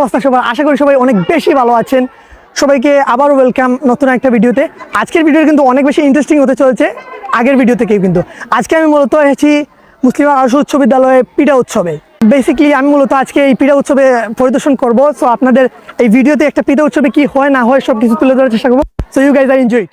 অবস্থা সবার আশা করি সবাই অনেক বেশি ভালো আছেন। সবাইকে আবারও ওয়েলকাম নতুন একটা ভিডিওতে। আজকের ভিডিও কিন্তু অনেক বেশি ইন্টারেস্টিং হতে চলেছে। আগের ভিডিও থেকেই কিন্তু। আজকে আমি মূলত এসেছি মুসলিম আরশ উচ্চ বিদ্যালয়ে পিঠা উৎসবে। বেসিক্যালি আমি মূলত আজকে এই পিঠা উৎসবে পরিদর্শন করব। সো আপনাদের এই ভিডিওতে একটা পিঠা উৎসবে কি হয়, না হয় সব কিছু তুলে ধরার চেষ্টা করব। সো ইউ গাইজ আর এনজয়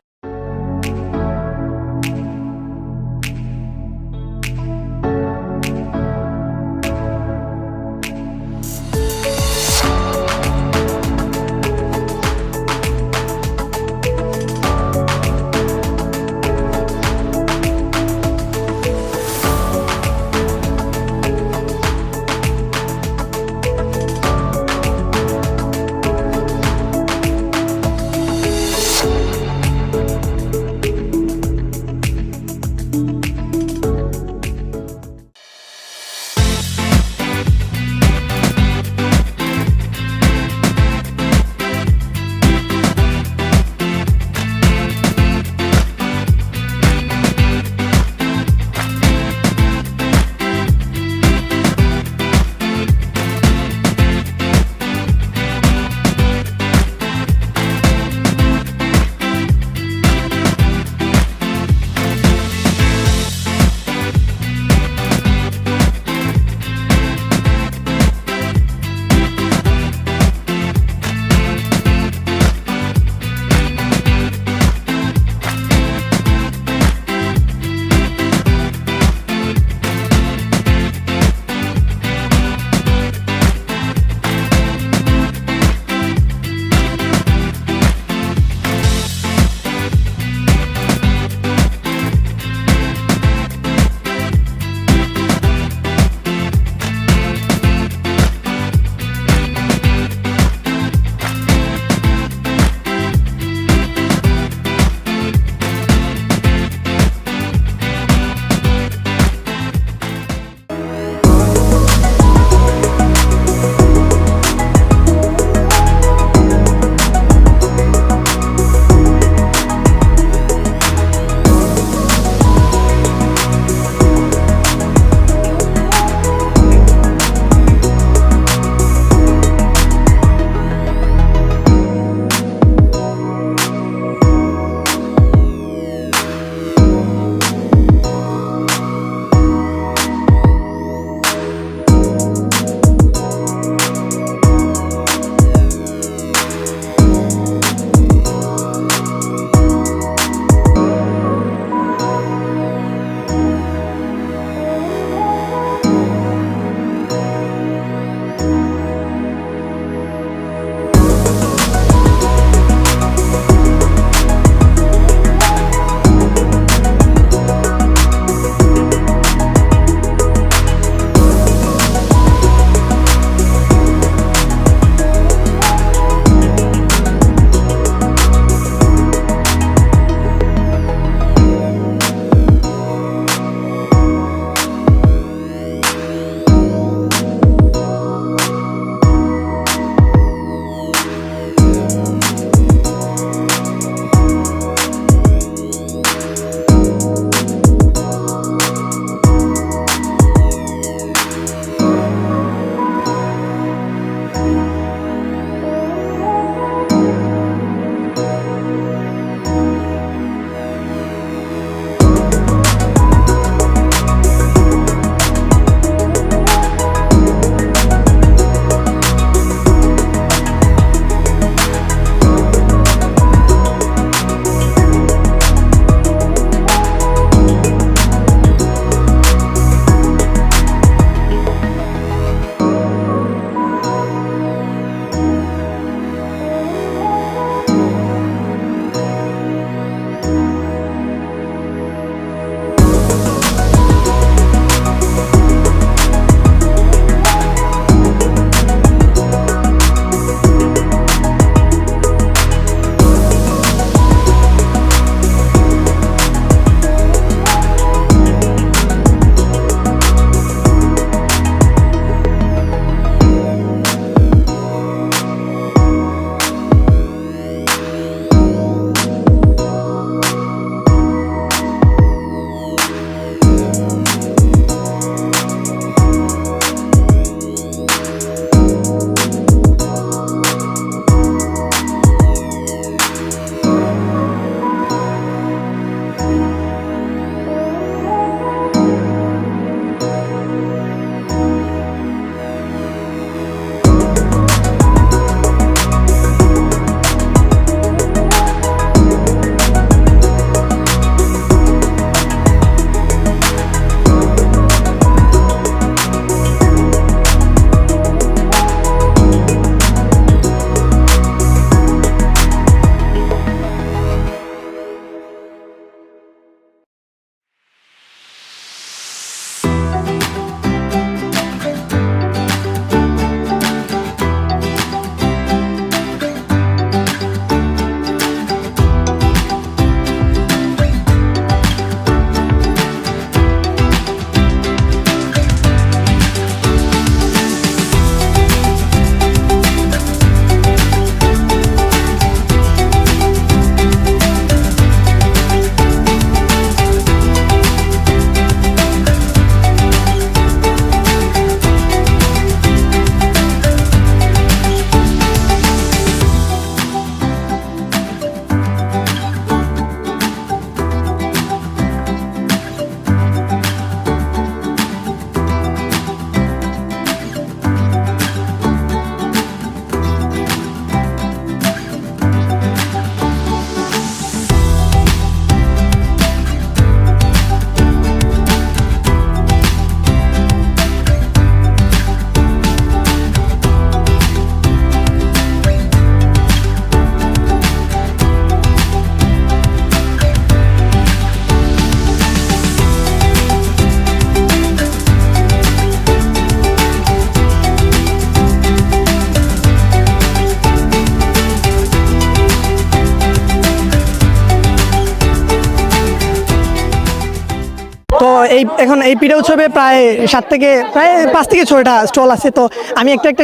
এখন এই পিঠা উৎসবে প্রায় সাত থেকে প্রায় পাঁচ থেকে ছয়টা স্টল আছে তো আমি একটা একটা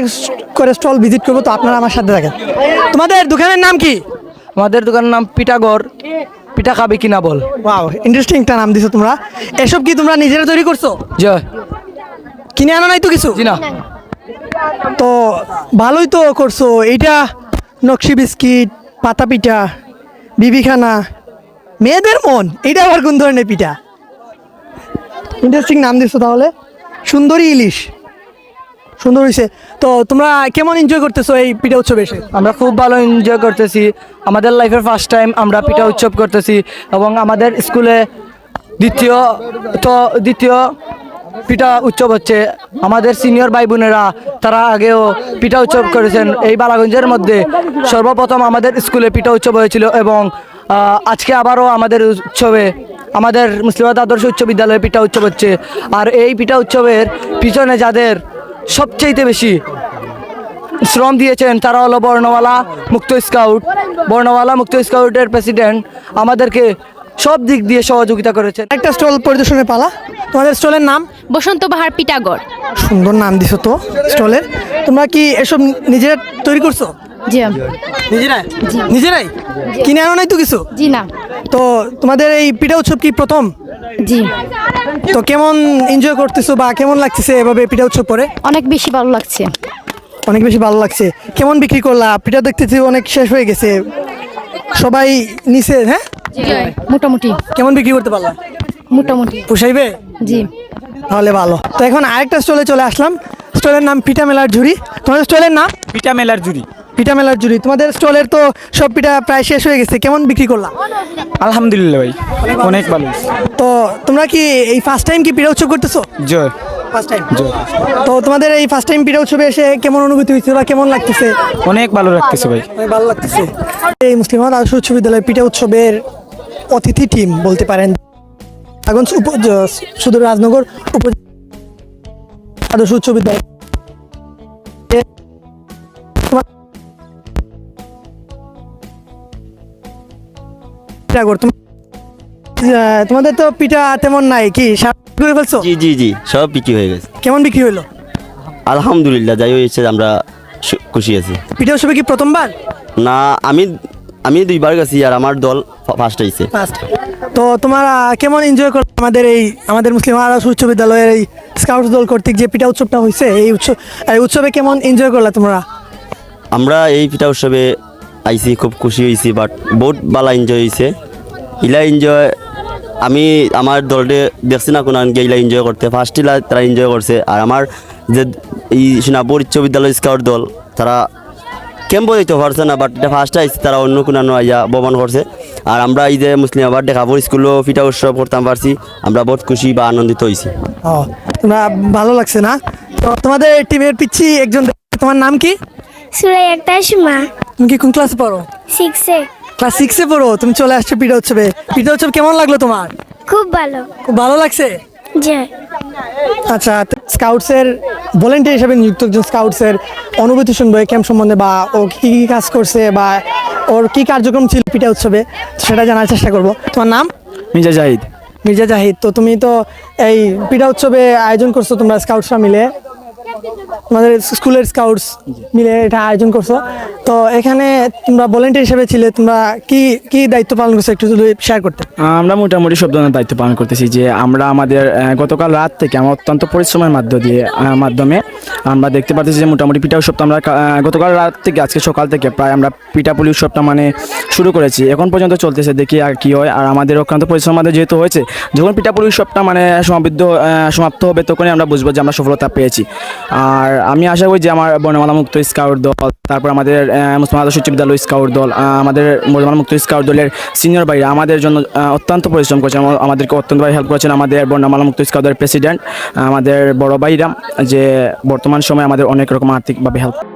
করে স্টল ভিজিট করব তো আপনারা আমার সাথে থাকেন। তোমাদের দোকানের নাম কি? আমাদের দোকানের নাম পিঠাগড় পিঠা খাবি কিনা বল। ওয়াও ইন্টারেস্টিং একটা নাম দিছো তোমরা। এসব কি তোমরা নিজেরা তৈরি করছ? জয়। কিনে আনো নাই তো কিছু? না। তো ভালোই তো করছ। এইটা নকশি বিস্কিট পাতা পিঠা বিবিখানা মেয়েদের মন এটা আবার কোন ধরনের পিঠা? ইন্টারেস্টিং নাম দিচ্ছ তাহলে। সুন্দরী ইলিশ। সুন্দর হয়েছে তো তোমরা কেমন এনজয় করতেছো এই পিঠা উৎসবে এসে? আমরা খুব ভালো এনজয় করতেছি। আমাদের লাইফের ফার্স্ট টাইম আমরা পিঠা উৎসব করতেছি এবং আমাদের স্কুলে দ্বিতীয়, তো দ্বিতীয় পিঠা উৎসব হচ্ছে। আমাদের সিনিয়র ভাই বোনেরা, তারা আগেও পিঠা উৎসব করেছেন এই বালাগঞ্জের মধ্যে। সর্বপ্রথম আমাদের স্কুলে পিঠা উৎসব হয়েছিল এবং আজকে আবারও আমাদের উৎসবে আমাদের মুসলিমাত আদর্শ উচ্চ বিদ্যালয়ে পিঠা উৎসব হচ্ছে। আর এই পিঠা উৎসবের পিছনে যাদের সবচেয়ে বেশি শ্রম দিয়েছেন তারা হলো বর্ণমালা মুক্ত স্কাউট। বর্ণমালা মুক্ত স্কাউটের প্রেসিডেন্ট আমাদেরকে সব দিক দিয়ে সহযোগিতা করেছেন। একটা স্টল পরিদর্শনের পালা। তোমাদের স্টলের নাম? বসন্ত বাহার পিটাগড় সুন্দর নাম দিছো তো স্টলের। তোমরা কি এসব নিজেরা তৈরি করছ? জি। নিজেরাই নিজেরাই কিনে আনো নাই তো কিছু? জি না। তো তোমাদের এই পিঠা উৎসব কি প্রথম? জি। তো কেমন এনজয় করতেছো বা কেমন লাগতেছে এভাবে পিঠা উৎসব করে অনেক বেশি ভালো লাগছে। অনেক বেশি ভালো লাগছে। কেমন বিক্রি করলা? পিঠা দেখতেছি অনেক শেষ হয়ে গেছে। সবাই নিছে হ্যাঁ? মোটামুটি। কেমন বিক্রি করতে পারলা? মোটামুটি। পোষাইবে? জি। তাহলে ভালো। তো এখন আরেকটা স্টলে চলে আসলাম। স্টলের নাম পিঠা মেলার ঝুড়ি। তোমাদের স্টলের নাম? পিঠা মেলার জুড়ি পিঠা মেলার জুড়ি। তোমাদের স্টলের তো সব পিঠা প্রায় শেষ হয়ে গেছে। কেমন বিক্রি করলাম? আলহামদুলিল্লাহ ভাই অনেক ভালো। তো তোমরা কি এই ফার্স্ট টাইম কি পিঠা উৎসব করতেছো? জয়। ফার্স্ট টাইম তো তোমাদের এই ফার্স্ট টাইম পিঠা উৎসবে এসে কেমন অনুভূতি হয়েছে বা কেমন লাগতেছে? অনেক ভালো লাগতেছে ভাই। অনেক ভালো লাগতেছে। এই মুসলিম আদর্শ উচ্চ বিদ্যালয় পিঠা উৎসবের অতিথি টিম বলতে পারেন। জ- সুদূর রাজনগর আদর্শ উচ্চ বিদ্যালয়। পিঠা কর- তোমাদের তো পিঠা তেমন নাই কি? করে ফেলছো? জি জি জি সব বিক্রি হয়ে গেছে। কেমন বিক্রি আলহামদুলিল্লাহ যাই হয়েছে আমরা খুশি আছি। পিঠা উৎসবে কি প্রথমবার? না আমি আমি দুইবার গেছি আর আমার দল ফার্স্ট তো তোমরা কেমন এনজয় করো আমাদের এই আমাদের মুসলিম আদর্শ উচ্চ বিদ্যালয়ের এই স্কাউট দল কর্তৃক যে পিঠা উৎসবটা হয়েছে এই উৎসব এই উৎসবে কেমন এনজয় করলা তোমরা? আমরা এই পিঠা উৎসবে আইছি, খুব খুশি হয়েছি বাট বহুত ভালো এনজয় হয়েছে ইলা এনজয় আমি আমার দলটে দেখছি না কোনো ইলা এনজয় করতে। ফার্স্ট ইলা তারা এনজয় করছে, আর আমার যে এই সোনাপুর উচ্চ বিদ্যালয় স্কাউট দল, তারা ক্যাম্প দিতে পারছে না বাট এটা ফার্স্ট আইসি তারা অন্য কোনো আইয়া বমন করছে। আর আমরা এই যে মুসলিম আবার দেখাবো স্কুলও পিঠা উৎসব করতাম পারছি, আমরা বহুত খুশি বা আনন্দিত হয়েছি ভালো লাগছে না? তো তোমাদের টিমের পিচ্ছি একজন, তোমার নাম কি? সুরাই একটা সুমা। তুমি কি কোন ক্লাসে পড়ো? সিক্সে ক্লাস সিক্সে পড়ো? তুমি চলে আসছো পিঠা উৎসবে। পিঠা উৎসব কেমন লাগল তোমার? খুব ভালো। খুব ভালো লাগছে? আচ্ছা স্কাউটসের ভলেন্টিয়ার হিসেবে নিযুক্ত একজন স্কাউটসের অনুভূতি শুনব এই ক্যাম্প সম্বন্ধে বা ও কী কী কাজ করছে বা ওর কী কার্যক্রম ছিল পিঠা উৎসবে সেটা জানার চেষ্টা করব। তোমার নাম? মির্জা জাহিদ। মির্জা জাহিদ। তো তুমি তো এই পিঠা উৎসবে আয়োজন করছ তোমরা স্কাউটসরা মিলে। তোমাদের স্কুলের স্কাউটস মিলে এটা আয়োজন করছ। তো এখানে তোমরা ভলেন্টিয়ার হিসেবে ছিলে, তোমরা কি কি দায়িত্ব পালন করছ একটু যদি শেয়ার করতে? আমরা মোটামুটি সব ধরনের দায়িত্ব পালন করতেছি যে আমরা আমাদের গতকাল রাত থেকে আমরা অত্যন্ত পরিশ্রমের মাধ্য দিয়ে মাধ্যমে আমরা দেখতে পাচ্ছি যে মোটামুটি পিঠা উৎসবটা আমরা গতকাল রাত থেকে আজকে সকাল থেকে প্রায় আমরা পিঠাপুলি উৎসবটা মানে শুরু করেছি। এখন পর্যন্ত চলতেছে, দেখি আর কি হয়। আর আমাদের অক্লান্ত পরিশ্রম মাধ্যমে যেহেতু হয়েছে, যখন পিঠাপুলি উৎসবটা মানে সমাবৃদ্ধ সমাপ্ত হবে তখনই আমরা বুঝব যে আমরা সফলতা পেয়েছি। আর আমি আশা করি যে আমার বর্ণমালা মুক্ত স্কাউট দল, তারপর আমাদের মুসলিম আদর্শ উচ্চ বিদ্যালয় স্কাউট দল আমাদের বর্ণমালা মুক্ত স্কাউট দলের সিনিয়র ভাইরা আমাদের জন্য অত্যন্ত পরিশ্রম করেছেন। আমা- আমাদেরকে অত্যন্তভাবে হেল্প করেছেন আমাদের বর্ণমালা মুক্ত স্কাউট দলের প্রেসিডেন্ট আমাদের বড় ভাইরা, যে বর্তমান সময়ে আমাদের অনেক রকম আর্থিকভাবে হেল্প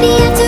Maybe it's